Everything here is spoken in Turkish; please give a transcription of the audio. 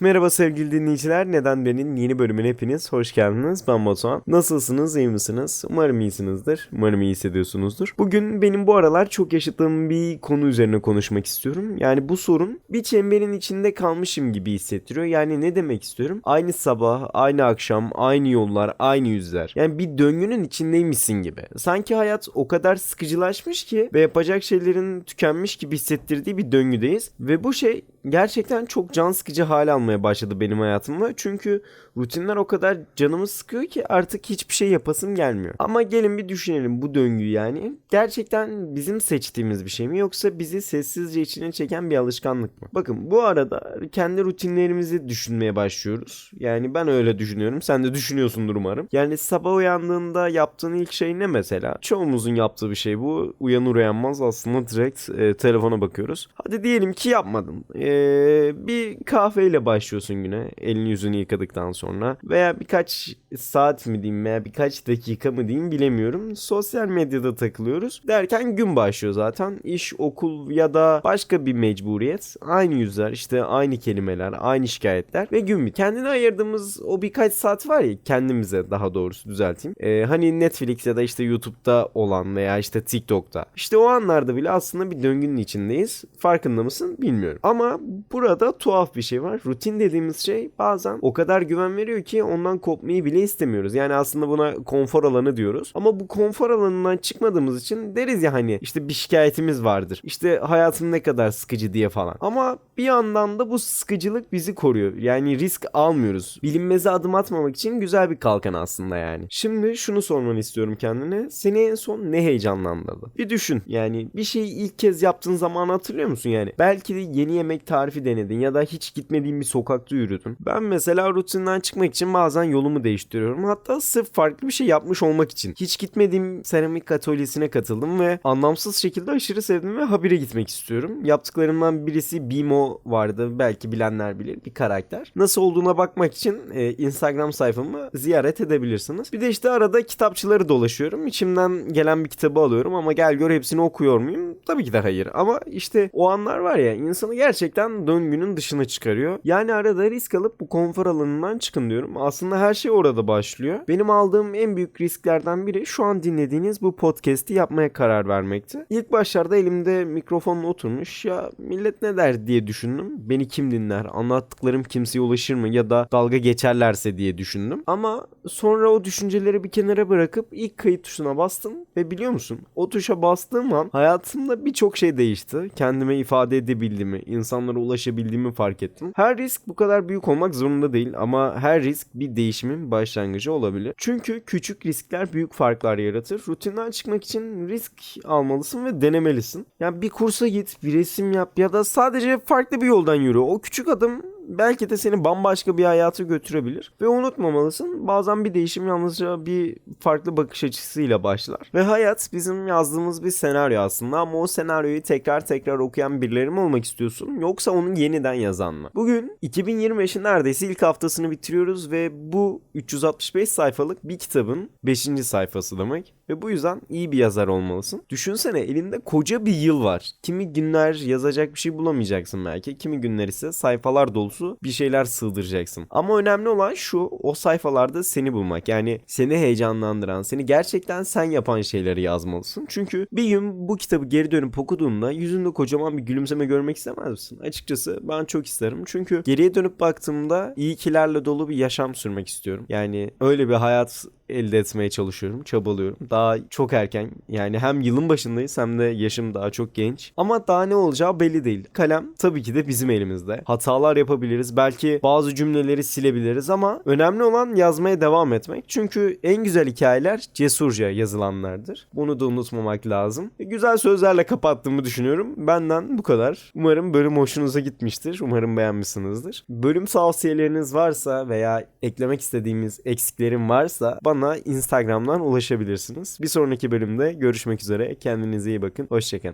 Merhaba sevgili dinleyiciler. Neden Ben'in yeni bölümüne hepiniz hoş geldiniz. Ben Batuhan. Nasılsınız? iyi misiniz? Umarım iyisinizdir. Umarım iyi hissediyorsunuzdur. Bugün benim bu aralar çok yaşadığım bir konu üzerine konuşmak istiyorum. Yani bu sorun bir çemberin içinde kalmışım gibi hissettiriyor. Yani ne demek istiyorum? Aynı sabah, aynı akşam, aynı yollar, aynı yüzler. Yani bir döngünün içindeymişsin gibi. Sanki hayat o kadar sıkıcılaşmış ki ve yapacak şeylerin tükenmiş gibi hissettirdiği bir döngüdeyiz. Ve bu şey gerçekten çok can sıkıcı hale almaya başladı benim hayatımda. Çünkü rutinler o kadar canımı sıkıyor ki artık hiçbir şey yapasım gelmiyor. Ama gelin bir düşünelim bu döngüyü yani. Gerçekten bizim seçtiğimiz bir şey mi yoksa bizi sessizce içine çeken bir alışkanlık mı? Bakın bu arada kendi rutinlerimizi düşünmeye başlıyoruz. Yani ben öyle düşünüyorum. Sen de düşünüyorsundur umarım. Yani sabah uyandığında yaptığın ilk şey ne mesela? Çoğumuzun yaptığı bir şey bu. Uyanır uyanmaz aslında direkt e, telefona bakıyoruz. Hadi diyelim ki yapmadın. E, bir kahveyle başlıyorsun güne. Elini yüzünü yıkadıktan sonra. Veya birkaç saat mi diyeyim veya birkaç dakika mı diyeyim bilemiyorum. Sosyal medyada takılıyoruz. Derken gün başlıyor zaten. İş, okul ya da başka bir mecburiyet. Aynı yüzler işte aynı kelimeler, aynı şikayetler ve gün bit. Kendine ayırdığımız o birkaç saat var ya kendimize daha doğrusu düzelteyim. Ee, hani Netflix ya da işte YouTube'da olan veya işte TikTok'ta. İşte o anlarda bile aslında bir döngünün içindeyiz. Farkında mısın bilmiyorum. Ama burada tuhaf bir şey var. Rutin dediğimiz şey bazen o kadar güven veriyor ki ondan kopmayı bile istemiyoruz. Yani aslında buna konfor alanı diyoruz. Ama bu konfor alanından çıkmadığımız için deriz ya hani işte bir şikayetimiz vardır. İşte hayatım ne kadar sıkıcı diye falan. Ama bir yandan da bu sıkıcılık bizi koruyor. Yani risk almıyoruz. Bilinmeze adım atmamak için güzel bir kalkan aslında yani. Şimdi şunu sormanı istiyorum kendine. Seni en son ne heyecanlandırdı? Bir düşün. Yani bir şeyi ilk kez yaptığın zamanı hatırlıyor musun yani? Belki de yeni yemek tarifi denedin ya da hiç gitmediğin bir sokakta yürüdün. Ben mesela rutinden çıkmak için bazen yolumu değiştiriyorum. Hatta sırf farklı bir şey yapmış olmak için. Hiç gitmediğim seramik atölyesine katıldım ve anlamsız şekilde aşırı sevdim ve habire gitmek istiyorum. Yaptıklarımdan birisi Bimo vardı. Belki bilenler bilir. Bir karakter. Nasıl olduğuna bakmak için e, Instagram sayfamı ziyaret edebilirsiniz. Bir de işte arada kitapçıları dolaşıyorum. İçimden gelen bir kitabı alıyorum ama gel gör hepsini okuyor muyum? Tabii ki de hayır. Ama işte o anlar var ya insanı gerçekten döngünün dışına çıkarıyor. Yani arada risk alıp bu konfor alanından çıkın diyorum. Aslında her şey orada başlıyor. Benim aldığım en büyük risklerden biri şu an dinlediğiniz bu podcast'i yapmaya karar vermekti. İlk başlarda elimde mikrofonla oturmuş ya millet ne der diye düşündüm. Beni kim dinler? Anlattıklarım kimseye ulaşır mı? Ya da dalga geçerlerse diye düşündüm. Ama sonra o düşünceleri bir kenara bırakıp ilk kayıt tuşuna bastım ve biliyor musun? O tuşa bastığım an hayatımda birçok şey değişti. Kendime ifade edebildiğimi, insanlara ulaşabildiğimi fark ettim. Her risk bu kadar büyük olmak zorunda değil ama her risk bir değişimin başlangıcı olabilir. Çünkü küçük riskler büyük farklar yaratır. Rutinden çıkmak için risk almalısın ve denemelisin. Yani bir kursa git, bir resim yap ya da sadece farklı bir yoldan yürü. O küçük adım belki de seni bambaşka bir hayata götürebilir. Ve unutmamalısın bazen bir değişim yalnızca bir farklı bakış açısıyla başlar. Ve hayat bizim yazdığımız bir senaryo aslında ama o senaryoyu tekrar tekrar okuyan birileri mi olmak istiyorsun yoksa onu yeniden yazan mı? Bugün 2025'in neredeyse ilk haftasını bitiriyoruz ve bu 365 sayfalık bir kitabın 5. sayfası demek. Ve bu yüzden iyi bir yazar olmalısın. Düşünsene elinde koca bir yıl var. Kimi günler yazacak bir şey bulamayacaksın belki. Kimi günler ise sayfalar dolusu bir şeyler sığdıracaksın. Ama önemli olan şu o sayfalarda seni bulmak. Yani seni heyecanlandıran, seni gerçekten sen yapan şeyleri yazmalısın. Çünkü bir gün bu kitabı geri dönüp okuduğunda yüzünde kocaman bir gülümseme görmek istemez misin? Açıkçası ben çok isterim. Çünkü geriye dönüp baktığımda iyi kilerle dolu bir yaşam sürmek istiyorum. Yani öyle bir hayat elde etmeye çalışıyorum, çabalıyorum. Daha çok erken yani hem yılın başındayız hem de yaşım daha çok genç. Ama daha ne olacağı belli değil. Kalem tabii ki de bizim elimizde. Hatalar yapabiliriz. Belki bazı cümleleri silebiliriz ama önemli olan yazmaya devam etmek. Çünkü en güzel hikayeler cesurca yazılanlardır. Bunu da unutmamak lazım. Güzel sözlerle kapattığımı düşünüyorum. Benden bu kadar. Umarım bölüm hoşunuza gitmiştir. Umarım beğenmişsinizdir. Bölüm tavsiyeleriniz varsa veya eklemek istediğimiz eksiklerim varsa bana Instagram'dan ulaşabilirsiniz. Bir sonraki bölümde görüşmek üzere. Kendinize iyi bakın. Hoşçakalın.